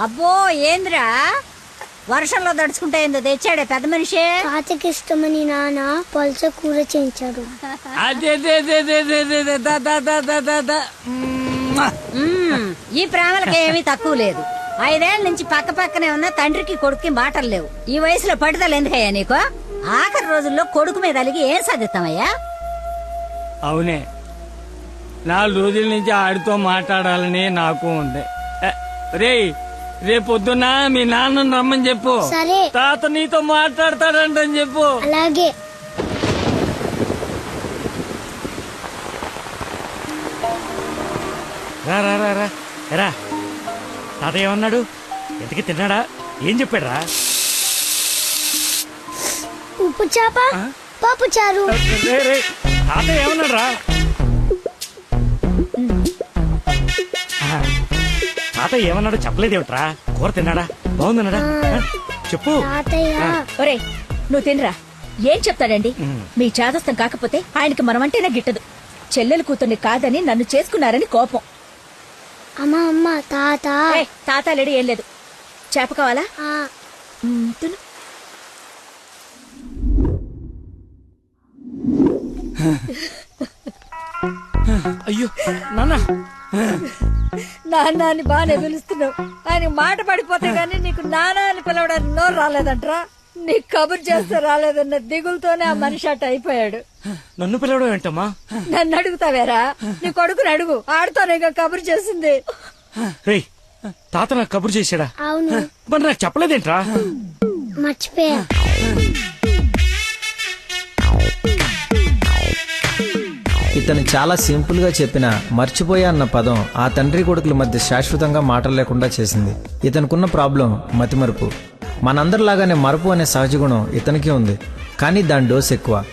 అబ్బో ఏంద్రా? వర్షంలో దడుచుకుంటే ఏందో తెచ్చాడే పెద్ద మనిషి. తాతకి ఇష్టమని నాన్న పల్స కూర చేయించాడు. మ్మ్. ఈ ప్రేమలకి ఏమీ తక్కువ లేదు. ఐదేళ్ళ నుంచి పక్క పక్కనే ఉన్న తండ్రికి కొడుక్కి మాటలు లేవు. ఈ వయసులో పట్టుదల ఎందుకయ్యా నీకు? ఆఖరి రోజుల్లో కొడుకు మీద అలిగి ఏం సాధిస్తామయ్యా? అవునే. నాలుగు రోజుల నుంచి ఆడితో మాట్లాడాలని నాకు ఉంది. రేయ్ రేపొద్దున మీ నాన్న రమ్మని చెప్పు. సరే. తాత నీతో మాట్లాడతాడంటని చెప్పు. అలాగే. రా రా రా రా. ఎరా తాత ఏమన్నాడు? ఎంతకి తిన్నాడా? ఏం చెప్పాడు రా ఉప్పు చేప పప్పు చారు. రే, రే, తాత ఏమన్నాడు రా తాత ఏమన్నాడు చెప్పలేదేమిట్రా? కూర తిన్నాడా? బాగుందన్నాడా? చెప్పు. తాతయ్య. ఒరే నువ్వు తినరా? ఏం చెప్తాడండి? మీ చాదస్తం కాకపోతే ఆయనకి మనమంటేనే గిట్టదు. చెల్లెలు కూతుర్ని కాదని నన్ను చేసుకున్నారని కోపం. అమ్మ అమ్మ తాత. ఏయ్, తాతాలేడు ఏం లేదు. చేప కావాలా ఆ, మ్, తిను. అయ్యో. నాన్న. నాన్న అని బాగానే పిలుస్తున్నావు. ఆయన మాట పడిపోతే గానీ నీకు నాన్న అని పిలవడానికి నోరు రాలేదంట్రా? నీకు కబురు చేస్తే రాలేదన్న దిగులతోనే ఆ మనిషి అట్ట అయిపోయాడు. నన్ను పిలవడం ఏంటమ్మా? నన్ను అడుగుతావేరా? నీ కొడుకుని అడుగు. ఆడుతోనే కబురు చేసింది. రేయ్ తాత నాకు కబురు చేశాడా? అవును. మరి నాకు చెప్పలేదేంట్రా? మర్చిపోయా. ఇతను చాలా సింపుల్గా చెప్పిన మర్చిపోయా అన్న పదం ఆ తండ్రి కొడుకుల మధ్య శాశ్వతంగా మాటలు లేకుండా చేసింది. ఇతనుకున్న ప్రాబ్లం మతిమరుపు. మనందరిలాగానే మరపు అనే సహజ గుణం ఇతనికి ఉంది. కానీ దాని డోస్ ఎక్కువ.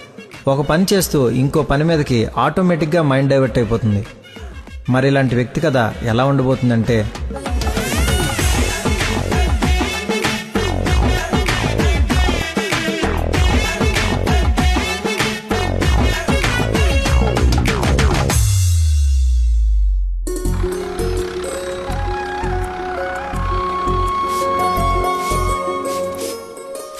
ఒక పని చేస్తూ ఇంకో పని మీదకి ఆటోమేటిక్గా మైండ్ డైవర్ట్ అయిపోతుంది. మరి ఇలాంటి వ్యక్తి కథ ఎలా ఉండబోతుందంటే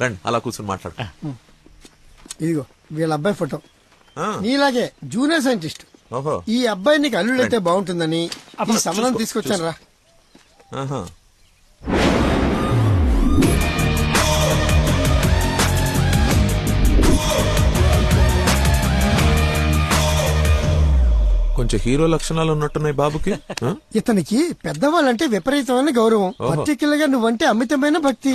రండి అలా కూర్చొని మాట్లాడు. ఇదిగో వీళ్ళ అబ్బాయి ఫోటో. ఆ, నీలాగే జూనియర్ సైంటిస్ట్. ఓహో. ఈ అబ్బాయి నీకు అల్లుడైతే బాగుంటుందని ఈ చూసుకో, తీసుకొచ్చాను రా. ఆహా. కొంచెం హీరో లక్షణాలు ఉన్నట్టున్నాయి బాబుకి ఆ? ఇతనికి పెద్దవాళ్ళంటే విపరీతమైన గౌరవం. పర్టికులర్గా నువ్వంటే అమితమైన భక్తి.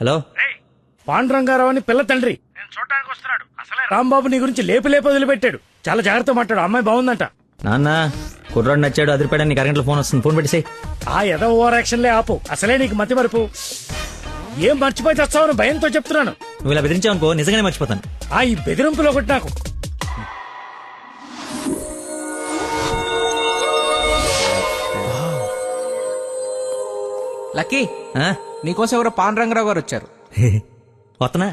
హలో? పాండురంగారావు అని పిల్ల తండ్రి. నేను చూడటానికి వస్తున్నాడు. అసలే రాంబాబు నీ గురించి లేపి లేపి వదిలిపెట్టాడు. చాలా జాగ్రత్త మాట్లాడు. అమ్మాయి బాగుందంట. నాన్న కుర్రాడు నచ్చాడు అదిరిపాడని నీకు అరగంటల ఫోన్ వస్తుంది. ఫోన్ పెట్టేసి ఆ ఎద ఓవర్ యాక్షన్లే ఆపు. అసలే నీకు మతి మరుపు. ఏం మర్చిపోయి తెస్తావని భయంతో చెప్తున్నాను. నువ్వు ఇలా బెదిరించావనుకో నిజంగానే మర్చిపోతాను. ఆ ఈ బెదిరింపులు ఒకటి నాకు. లక్కీ నీకోసం ఎవరో పాండురంగరావు గారు వచ్చారు. వస్తనా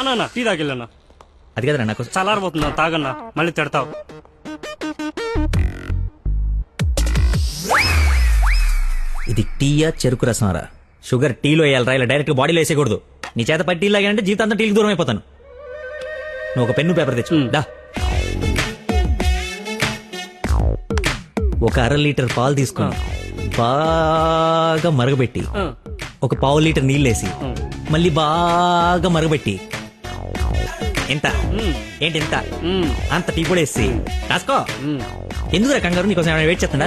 అన్నా టీ తాగిల్లన్నా అది కదరా నాకు చల్లారబోతున్నా తాగన్నా. మళ్ళీ తిడతావు. ఇది టీయా చెరుకు రసంరా? షుగర్ టీలో వేయాలరా? ఇలా డైరెక్ట్ బాడీలో వేసేయకూడదు. నీ చేత పట్టి టీ లాగానంటే జీవితాంతం టీకి దూరం అయిపోతాను నువ్వు ఒక పెన్ను పేపర్ తెచ్చు దా. ఒక అర లీటర్ పాలు తీసుకొని బాగా మరగబెట్టి ఒక పావు లీటర్ నీళ్ళేసి మళ్ళీ బాగా మరగబెట్టి ఎంత? ఏంటి ఎంత? అంత టీ కూడా వేసి రాసుకో. ఎందుకు కంగారు? నీకోసం ఏమైనా వెయిట్ చేస్తుందా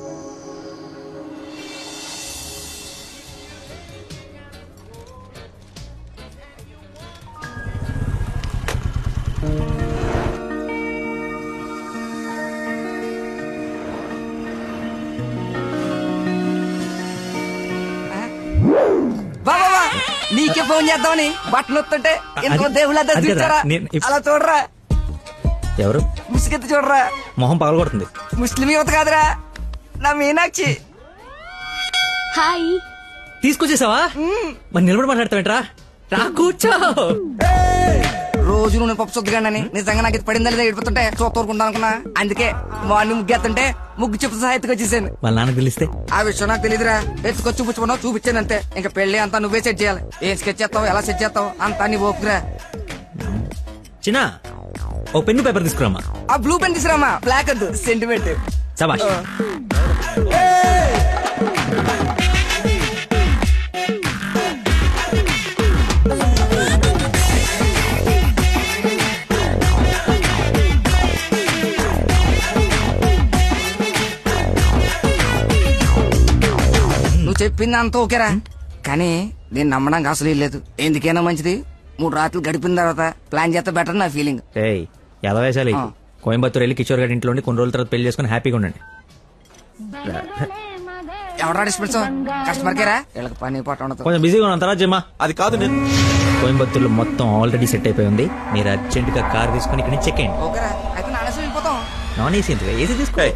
ఫోన్ చేద్దామని బట్టలు వస్తుంటే ఎంతో దేవుళ్ళ ఇప్- అలా చూడరా. ఎవరు? ముసుగెత్తి చూడరా. మొహం పగలగొడుతుంది. ముస్లిం యువత కాదురా. నా మీనాక్షి. హాయ్. తీసుకొచ్చేసావా? మరి నిలబడి మాట్లాడతావేంట్రా? రా కూర్చో. రోజు నువ్వు పప్పు సొద్దుగానని నిజంగా నాకు ఇది పడిందా లేదా చూస్తూరుకుంటా అనుకున్నా అందుకే మార్నింగ్ ముగ్గు ఎత్తుంటే ముగ్గు చెప్పు సహా ఎత్తుకొచ్చేసాను వాళ్ళ నాన్నకు తెలిస్తే? ఆ విషయం నాకు తెలియదురా ఎత్తుకొచ్చి చూపించుకున్నావు చూపించాను అంతే ఇంకా పెళ్ళి అంతా నువ్వే సెట్ చేయాలి. ఏం స్కెచ్ చేస్తావు ఎలా సెట్ చేస్తావు అంతా నీ ఓపుకురా చిన్న ఓ పెన్ను పేపర్ తీసుకురామా ఆ బ్లూ పెన్ తీసురామా బ్లాక్ వద్దు సెంటిమెంట్ సబాష్. చెప్పింది అంత ఓకేరా కానీ నేను నమ్మడానికి అసలు లేదు. ఎందుకైనా మంచిది. మూడు రాత్రులు గడిపిన తర్వాత ప్లాన్ చేస్తే బెటర్ నా ఫీలింగ్ ఏయ్. కోయంబత్తూర్ వెళ్ళి కిషోర్ గారి ఇంట్లో ఉండి కొన్ని రోజుల తర్వాత పెళ్ళి చేసుకుని హ్యాపీగా ఉండండి. ఎవడా డిస్పెన్స్ కస్టమర్ కేరా? వీళ్ళకి పని పాట ఉండదు. కొంచెం బిజీగా ఉన్నాం తర్వాత జమ్మా. అది కాదు నేను. కోయంబత్తూర్లో మొత్తం ఆల్రెడీ సెట్ అయిపోయి ఉంది మీరు అర్జెంట్గా కార్ తీసుకుని ఇక్కడ నుంచి చెక్ అయ్యండి ఓకేరా అయితే నానేసి వెళ్ళిపోతాం నాన్ ఏసీ ఎందుకు ఏసీ తీసుకో. ఏయ్,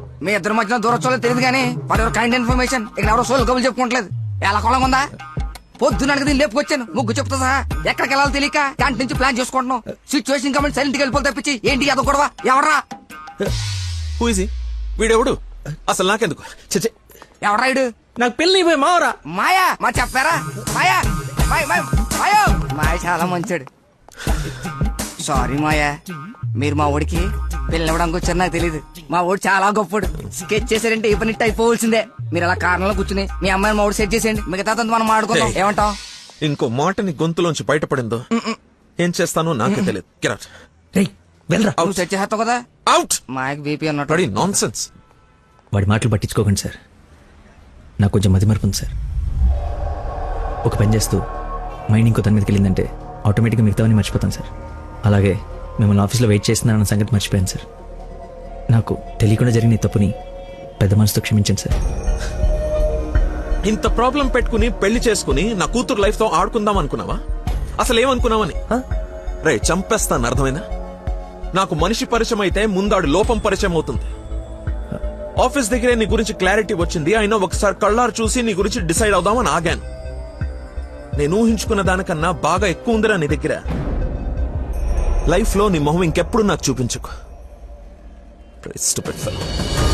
మీ ఇద్దరి మధ్యన దూరం చూడలేదు తెలియదు కానీ వాడు ఎవరు కైండ్ ఇన్ఫర్మేషన్ ఇక్కడ ఎవరో సోల్ కబులు చెప్పుకోవట్లేదు ఎలా కొలం ఉందా? పొద్దున దీన్ని లేపుకొచ్చాను. ముగ్గు చెప్తా సహా. ఎక్కడికి వెళ్ళాలో తెలియక క్యాంటీన్ నుంచి ప్లాన్ చేసుకుంటున్నాం. సిచ్యువేషన్ కాబట్టి సైలెంట్గా వెళ్ళిపోతే తప్పించి ఏంటి అదో గొడవ? ఎవరా వీడెవడు? అసలు నాకెందుకు? ఎవరా ఇడు నాకు పెళ్ళి మావరా. మాయా? మా చెప్పారా? మాయా? మాయ మాయ చాలా మంచాడు. సారీ మాయా. మీరు మా ఓడికి పిల్లవడానికి వచ్చారు నాకు తెలియదు మా ఓడి చాలా గొప్పడు. స్కెచ్ చేశారంటే పని అయిపోవలసిందే మీరు అలా కారణంలో కూర్చుని మీ అమ్మాయిని మూడు సెట్ చేసేయండి. మిగతా తంతు మనం మాడుకుందాం ఏయ్. ఏమంటావ్? ఇంకో మాటని గొంతులోంచి బయటపడిందో? ఏం చేస్తానో నాకే తెలియదు. రేయ్ వెళ్ళరా. నువ్వు సెట్ చేస్తావు కదా? అవుట్ మా బీపీ అన్నట్టు నాన్ సెన్స్ వాడి మాటలు పట్టించుకోకండి సార్. నాకు కొంచెం మతి మరపు ఉంది సార్. ఒక పని చేస్తూ మైండ్ ఇంకో దాని మీదకి వెళ్ళిందంటే ఆటోమేటిక్గా మిగతావన్నీ మర్చిపోతాను సార్. అలాగే మిమ్మల్ని ఆఫీస్లో వెయిట్ చేస్తున్నానన్న సంగతి మర్చిపోయాను సార్. నాకు తెలియకుండా జరిగిన ఈ తప్పుని పెద్ద మనసుతో క్షమించండి సార్. ఇంత ప్రాబ్లం పెట్టుకుని పెళ్ళి చేసుకుని నా కూతురు లైఫ్తో ఆడుకుందాం అనుకున్నావా? అసలు ఏమనుకున్నావని? రే చంపేస్తాను అర్థమైందా? నాకు మనిషి పరిచయం అయితే ముందాడు లోపం పరిచయం అవుతుంది. ఆఫీస్ దగ్గరే నీ గురించి క్లారిటీ వచ్చింది అయినా ఒకసారి కళ్ళారు చూసి నీ గురించి డిసైడ్ అవుదామని ఆగాను. నేను ఊహించుకున్న దానికన్నా బాగా ఎక్కువ ఉందిరా నీ దగ్గర. లైఫ్లో నీ మొహం ఇంకెప్పుడు నాకు చూపించుకో. stupid film.